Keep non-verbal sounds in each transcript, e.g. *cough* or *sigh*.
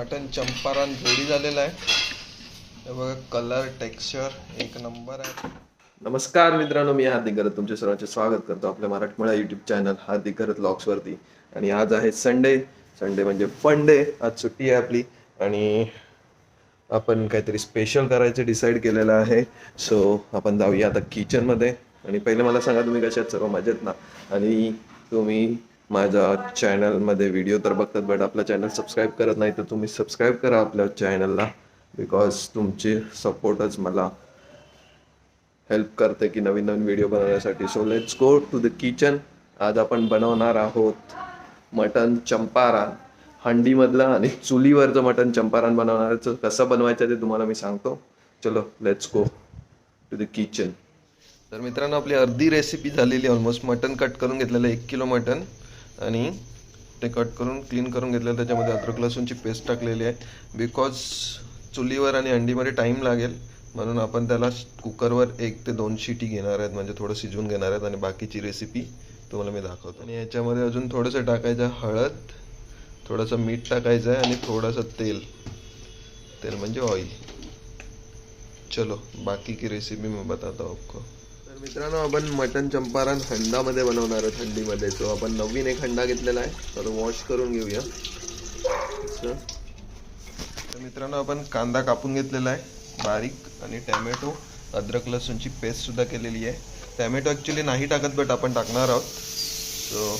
Mutton Champaran ready झालेलं आहे. बघा कलर टेक्स्चर एक नंबर आहे. नमस्कार मित्रांनो मी हार्दिक करत तुमच्या सर्वांचे स्वागत करतो आपल्या मराठमोळा युट्यूब चॅनल हार्दिक करत लॉक्सवरती आणि आज आहे संडे संडे म्हणजे फन डे आज सुट्टी आहे आपली. आणि आपण काहीतरी स्पेशल करायचं डिसाईड केलेलं आहे. सो आपण जाऊया आता किचनमध्ये आणि पहिले मला सांगा तुम्ही कशात सर्व मजेत ना? आणि तुम्ही माझ्या चॅनलमध्ये व्हिडिओ तर बघतात बट आपला चॅनल सबस्क्राईब करत नाही तर तुम्ही सबस्क्राईब करा आपल्या चॅनलला बिकॉज तुमची सपोर्टच मला हेल्प करते की नवीन नवीन व्हिडिओ बनवण्यासाठी. So let's go to the kitchen आज आपण बनवणार आहोत मटन चंपारान हंडीमधलं आणि चुलीवरचं मटन चंपारान बनवणारचं कसं बनवायचं ते तुम्हाला मी सांगतो. चलो let's go to the kitchen तर मित्रांनो आपली अर्धी रेसिपी झालेली ऑलमोस्ट मटन कट करून घेतलेलं एक किलो मटन. आणि ते कट करून क्लीन करून घेतलेलं त्याच्यामध्ये अद्रक लसूणची पेस्ट टाकलेली आहे. बिकॉज चुलीवर आणि अंडीमध्ये टाईम लागेल म्हणून आपण त्याला कुकरवर एक ते दोन शिटी घेणार आहेत. म्हणजे थोडं शिजवून घेणार आहेत आणि बाकीची रेसिपी तुम्हाला मी दाखवतो. आणि याच्यामध्ये अजून थोडंसं टाकायचं आहे हळद थोडंसं मीठ टाकायचं आहे आणि थोडंसं तेल. तेल म्हणजे ऑइल चलो बाकी की रेसिपी मी बताता आपको. मित्रांनो आपण मटन चंपारण हंडामध्ये बनवणार आहोत हंडीमध्ये सो आपण नवीन एक हंडा घेतलेला आहे तर वॉश करून घेऊया. तर मित्रांनो आपण कांदा कापून घेतलेला आहे बारीक आणि टॅमॅटो अद्रक लसूणची पेस्ट सुद्धा केलेली आहे. टॅमॅटो ॲक्च्युली नाही टाकत बट आपण टाकणार आहोत. सो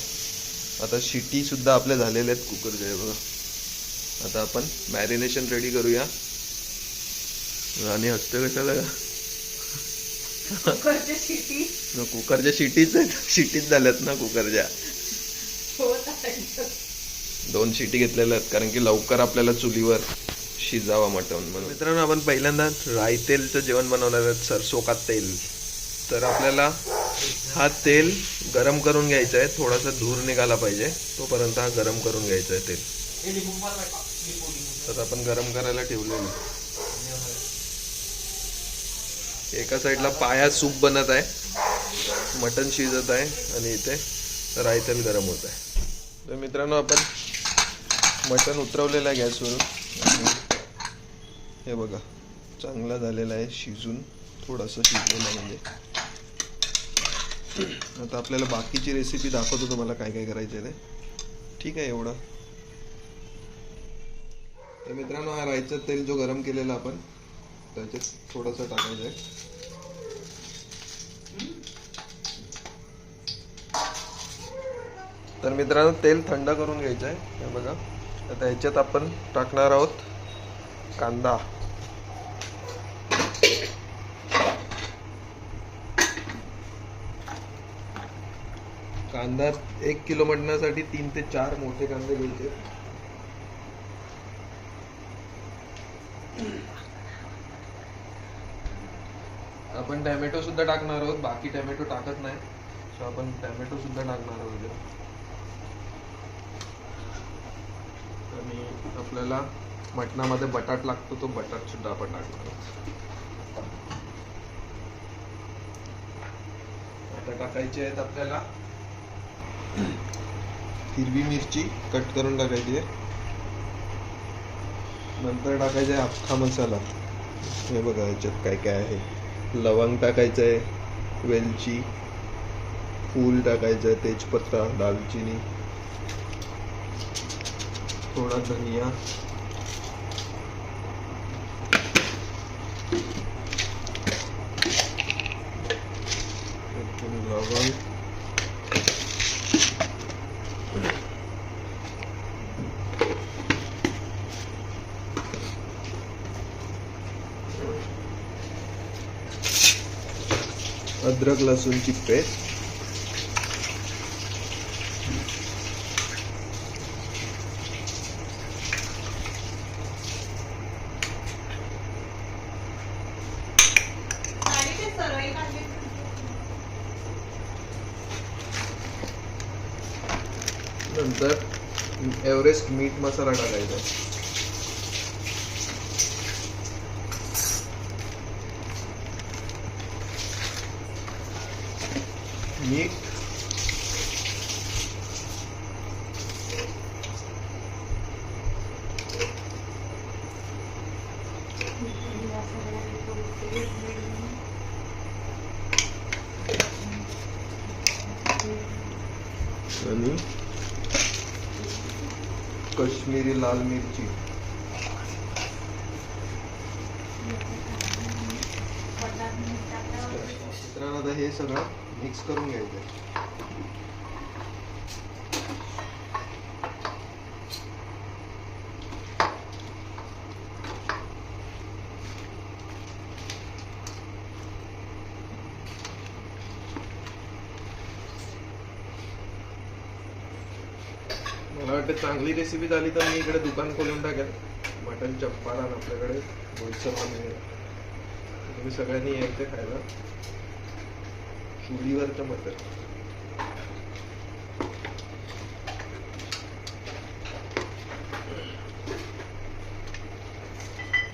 आता शिटी सुद्धा आपल्या झालेल्या आहेत कुकरच्या हे बघा. आता आपण मॅरिनेशन रेडी करूया. आणि हस्त कशाला? कुकरच्या शिटी न, कुकरच्या शिटीच आहेत शिटीच झाल्यात ना कुकरच्या. आहे दोन शिटी घेतलेल्या आहेत कारण की लवकर आपल्याला चुलीवर शिजावा मटण म्हणून. मित्रांनो आपण पहिल्यांदा राई तेलचं जेवण बनवणार आहेत सरसो का तेल. तर आपल्याला हा तेल गरम करून घ्यायचा आहे थोडासा धूर निघाला पाहिजे तोपर्यंत हा गरम करून घ्यायचा आहे तेल. तर आपण गरम करायला ठेवलेलं. एका साईडला पाया सूप बनत आहे मटण शिजत आहे आणि इथे रायतन गरम होत आहे. तर मित्रांनो आपण मटण उतरवलेलं आहे गॅसवरून. हे बघा चांगला झालेला आहे शिजून थोडंसं शिजलेलं म्हणजे. आता आपल्याला बाकीची रेसिपी दाखवतो तुम्हाला काय काय करायचं आहे ते. ठीक आहे एवढं. तर मित्रांनो हा राईचं तेल जो गरम केलेला आपण त्याच्यात थोडंसं टाकायचं आहे. तर मित्रांनो तेल थंड करून घ्यायचं आहे. हे बघा. आता ह्याच्यात आपण टाकणार आहोत कांदा. कांदा एक किलो मटणासाठी तीन ते चार मोठे कांदे घ्यायचे आपण टॅमॅटो सुद्धा टाकणार आहोत बाकी टॅमॅटो टाकत नाही. सो आपण टॅमॅटो सुद्धा टाकणार आहोत आणि आपल्याला मटणामध्ये बटाट लागतो तो बटाट सुद्धा आपण टाकणार आहोत. आता टाकायचे आहेत आपल्याला. हिरवी मिरची कट करून टाकायची आहे. नंतर टाकायचा आहे अख्खा मसाला. हे बघा याच्यात काय काय आहे. लवंग टाकायचं आहे वेलची फूल टाकायचं आहे तेजपत्ता दालचिनी थोडा धनिया. लवंग. अद्रक लसूणची पेस्ट नंतर एव्हरेस्ट मीठ मसाला टाकायचा. meat. कश्मीरी लाल मिर्ची मित्रांनो आता हे सगळं मिक्स करून घ्यायचं. मला वाटतं चांगली रेसिपी झाली तर मी इकडे दुकान खोलून टाकेल. मटन चप्पाळान आपल्याकडे होलसेल मिळेल तुम्ही सगळ्यांनी यायचं खायला. चुलीवरचं मटन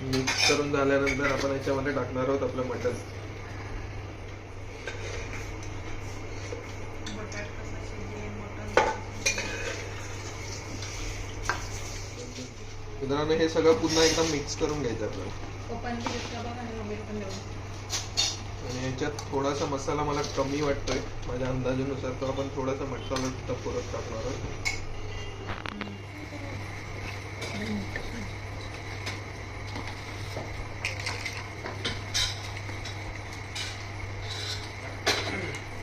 मिक्स करून झाल्यानंतर आपण याच्यामध्ये टाकणार आहोत आपलं मटण. मित्रांनो हे सगळं पुन्हा एकदा मिक्स करून घ्यायचं आपल्याला. आणि याच्यात थोडासा मसाला मला कमी वाटतोय. माझ्या अंदाजानुसार तो आपण थोडासा मसाला सुद्धा परत टाकणार आहोत.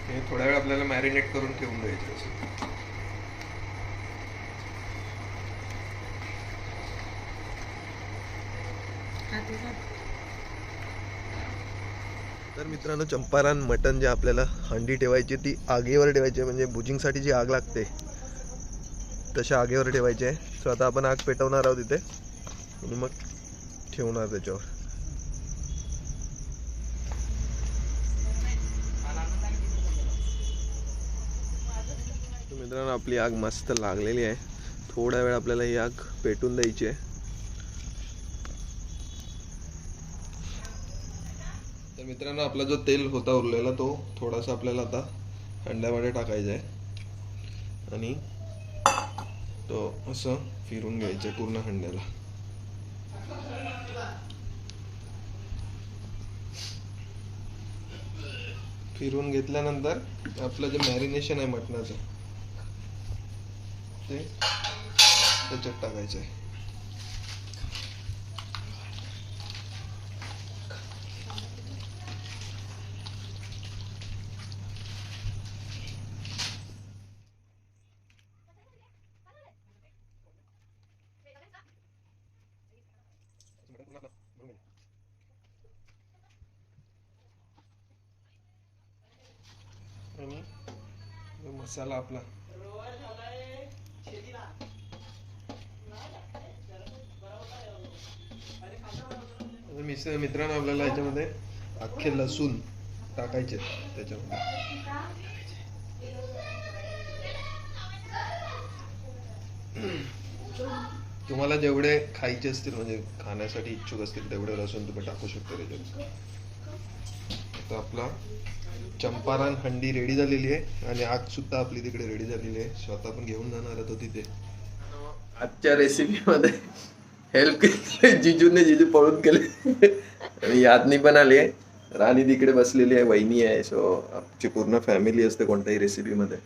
हे थोड्या वेळ आपल्याला मॅरिनेट करून ठेवून द्यायचं असं तर मित्रांनो चंपारण मटन जे आपल्याला हंडी ठेवायची ती आगीवर ठेवायची आहे, म्हणजे भुजिंगसाठी जी आग लागते तशा आगीवर ठेवायची आहे. सो आता आपण आग पेटवणार आहोत इथे. आणि मग ठेवणार त्याच्यावर. मित्रांनो आपली आग मस्त लागलेली आहे. थोड्या वेळ आपल्याला ही आग पेटून द्यायची आहे. मित्रांनो आपला जो तेल होता उरलेला तो थोडासा आपल्याला आता अंड्यामध्ये टाकायचा आहे. आणि तो असं फिरून घ्यायचं आहे पूर्ण हंड्याला. फिरून घेतल्यानंतर आपलं जे मॅरिनेशन आहे मटणाचं ते त्याच्यात टाकायचं आहे आणि जो मसाला आपला. मिसळ मिस- मित्रांनो आपल्याला याच्यामध्ये अख्खे लसूण टाकायचे त्याच्यामध्ये. तुम्हाला जेवढे खायचे असतील म्हणजे खाण्यासाठी इच्छुक असतील तेवढे लसूण तुम्ही टाकू शकता त्याच्यात आता आपला. चंपारण हंडी रेडी झालेली आहे आणि आग सुद्धा आपली तिकडे रेडी झालेली आहे. स्वतः पण घेऊन जाणार होतो तिथे. आजच्या रेसिपी मध्ये हेल्प केली. जिजूने जिजू पळून गेले. आणि यादनी पण आली आहे. राणी तिकडे बसलेली आहे वहिनी आहे. सो आमची पूर्ण फॅमिली असते कोणत्याही रेसिपी मध्ये.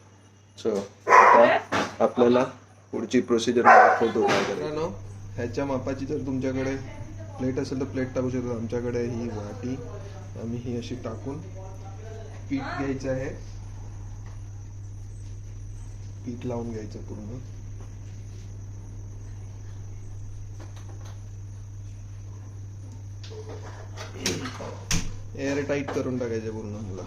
सो आता आपल्याला पुढची प्रोसिजर दाखवतो. काय. मित्रांनो ह्याच्या मापाची जर तुमच्याकडे प्लेट असेल तर प्लेट टाकू शकतो. आमच्याकडे ही वाटी आम्ही ही अशी टाकून पीठ घ्यायचं आहे. पीठ लावून घ्यायचं पूर्ण. एअर टाईट करून टाकायचं पूर्ण मला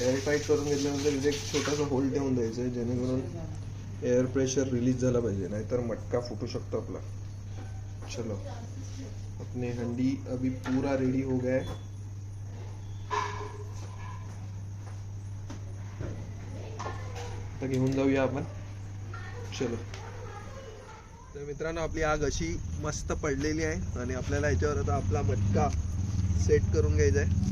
एअर टाईट करून घेतल्यानंतर इथे एक छोटासा होल देऊन द्यायचं आहे जेणेकरून एअर प्रेशर रिलीज झाला पाहिजे नाहीतर मटका फुटू शकतो आपला. चलो. अपने हंडी अभी पूरा रेडी हो गया है. तर घेऊन जाऊया आपण. चलो. तर मित्रांनो आपली आग अशी मस्त पडलेली आहे आणि आपल्याला याच्यावर आता आपला मटका सेट करून घ्यायचा आहे.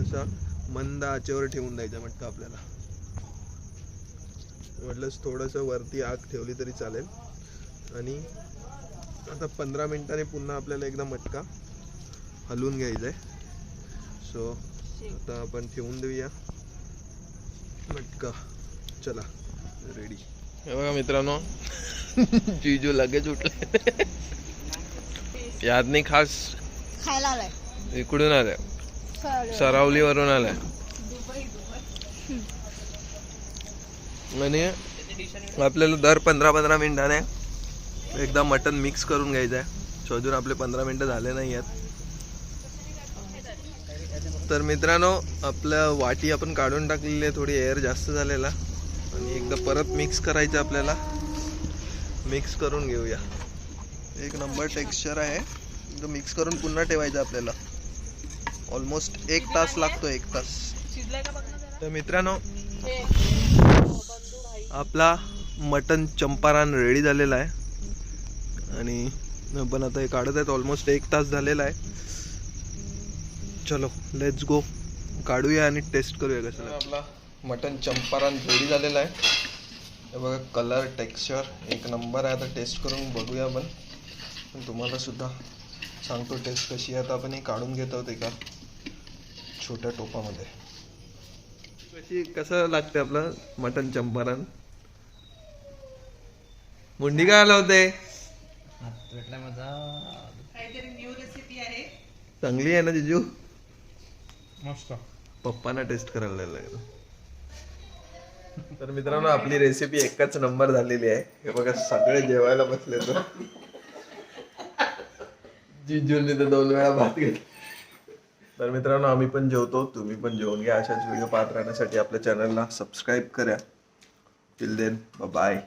असा मंद आचेवर ठेवून द्यायचा मटका आपल्याला. म्हटलंच थोडंसं वरती आग ठेवली तरी चालेल. आणि आता पंधरा मिनिटांनी पुन्हा आपल्याला एकदा मटका हलवून घ्यायचा आहे. सो आता आपण ठेवून देऊया. मटका. चला रेडी हे बघा मित्रांनो. *laughs* जिजू लगेच उठले. यादनी खास खायला आलाय. इकडून आलाय. सरळ. सरावलीवरून आलाय. आणि आपल्याला दर पंधरा पंधरा मिनिटाने एकदा मटन मिक्स करून घ्यायचं आहे अजून आपले पंधरा मिनिटं झाले नाही आहेत. तर मित्रांनो आपलं वाटी आपण काढून टाकलेली आहे. थोडी एअर जास्त झालेला. आणि एकदा परत मिक्स करायचं आपल्याला. मिक्स करून घेऊया. एक नंबर टेक्स्चर आहे. तो मिक्स करून पुन्हा ठेवायचं आपल्याला. ऑलमोस्ट एक तास लागतो एक तास. तर मित्रांनो आपला मटन चंपारान रेडी झालेला आहे. आणि आपण आता हे काढत आहेत. ऑलमोस्ट एक तास झालेला आहे. चलो लेट्स गो काढूया आणि टेस्ट करूया कसं आपला मटन चंपारान रेडी झालेला आहे. हे बघा कलर टेक्स्चर एक नंबर आहे. आता टेस्ट करून बघूया आपण. पण तुम्हाला सुद्धा सांगतो टेस्ट कशी आहे. आता आपण हे काढून घेत आहोत एका छोट्या टोपामध्ये. कशी कसं लागते आपलं मटन चंपारण? मुंडी काय आला होते? काहीतरी न्यू रेसिपी आहे. चांगली आहे ना जिजू? मस्त. पप्पांना टेस्ट करायला लागलं. तर मित्रांनो आपली रेसिपी एकच नंबर झालेली आहे. हे बघा सगळे जेवायला बसले तर. जिजूने तर दोन वेळा भात घेतला. तर मित्रांनो आम्ही पण जेवतो. तुम्ही पण जेवून घ्या. अशाच व्हिडिओ पाहत राहण्यासाठी आपल्या चॅनलला सबस्क्राईब करा. Till then bye